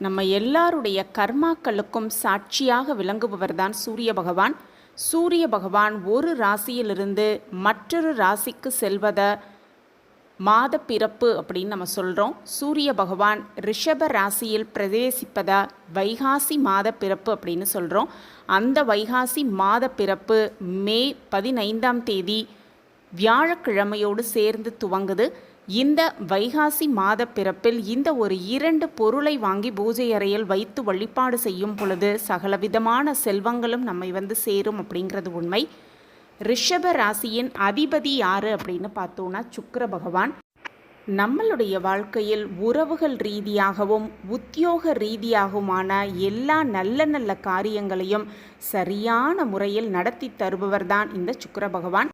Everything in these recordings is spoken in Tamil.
நம்ம எல்லாருடைய கர்மாக்களுக்கும் சாட்சியாக விளங்குபவர் தான் சூரிய பகவான். சூரிய பகவான் ஒரு ராசியிலிருந்து மற்றொரு ராசிக்கு செல்வதை மாத பிறப்பு அப்படின்னு நம்ம சொல்கிறோம் சூரிய பகவான் ரிஷப ராசியில் பிரவேசிப்பதா வைகாசி மாத பிறப்பு அப்படின்னு சொல்கிறோம் அந்த வைகாசி மாத பிறப்பு மே பதினைந்தாம் தேதி வியாழக்கிழமையோடு சேர்ந்து துவங்குது. இந்த வைகாசி மாத பிறப்பில் இந்த ஒரு இரண்டு பொருளை வாங்கி பூஜை அறையில் வைத்து வழிபாடு செய்யும் பொழுது சகலவிதமான செல்வங்களும் நம்மை வந்து சேரும் அப்படிங்கிறது உண்மை. ரிஷப ராசியின் அதிபதி யாரு அப்படின்னு பார்த்தோன்னா சுக்கர பகவான். நம்மளுடைய வாழ்க்கையில் உறவுகள் ரீதியாகவும் உத்தியோக ரீதியாகவுமான எல்லா நல்ல நல்ல காரியங்களையும் சரியான முறையில் நடத்தி தருபவர் தான் இந்த சுக்கர பகவான்.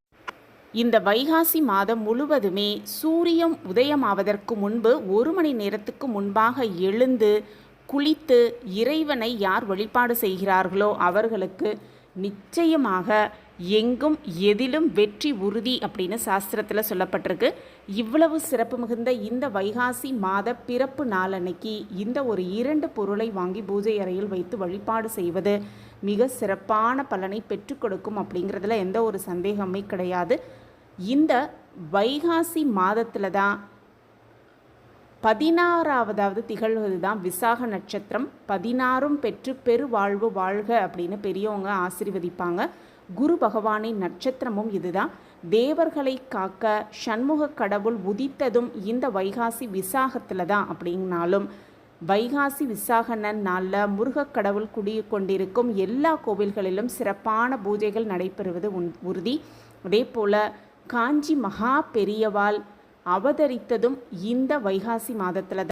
இந்த வைகாசி மாதம் முழுவதுமே சூரியன் உதயமாவதற்கு முன்பு ஒரு மணி நேரத்துக்கு முன்பாக எழுந்து குளித்து இறைவனை யார் வழிபாடு செய்கிறார்களோ அவர்களுக்கு நிச்சயமாக எங்கும் எதிலும் வெற்றி உறுதி அப்படின்னு சாஸ்திரத்தில் சொல்லப்பட்டிருக்கு. இவ்வளவு சிறப்பு மிகுந்த இந்த வைகாசி மாத பிறப்பு நாளன்னைக்கு இந்த ஒரு இரண்டு பொருளை வாங்கி பூஜை அறையில் வைத்து வழிபாடு செய்வது மிக சிறப்பான பலனை பெற்றுக் கொடுக்கும் அப்படிங்கிறதுல எந்த ஒரு சந்தேகமே கிடையாது. இந்த வைகாசி மாதத்தில் தான் பதினாறாவதாவது திகழ்வது தான் விசாக நட்சத்திரம். பதினாறும் பெற்று பெருவாழ்வு வாழ்க அப்படின்னு பெரியவங்க ஆசீர்வதிப்பாங்க. குரு பகவானின் நட்சத்திரமும் இதுதான் தேவர்களை காக்க சண்முக கடவுள் உதித்ததும் இந்த வைகாசி விசாகத்தில் தான் அப்படின்னாலும் வைகாசி விசாகனன் நாளில் முருகக் கடவுள் குடி கொண்டிருக்கும் எல்லா கோவில்களிலும் சிறப்பான பூஜைகள் நடைபெறுவது உன் உறுதி. அதே போல் காஞ்சி மகா பெரியவாள் அவதரித்ததும் இந்த வைகாசி மாதத்தில்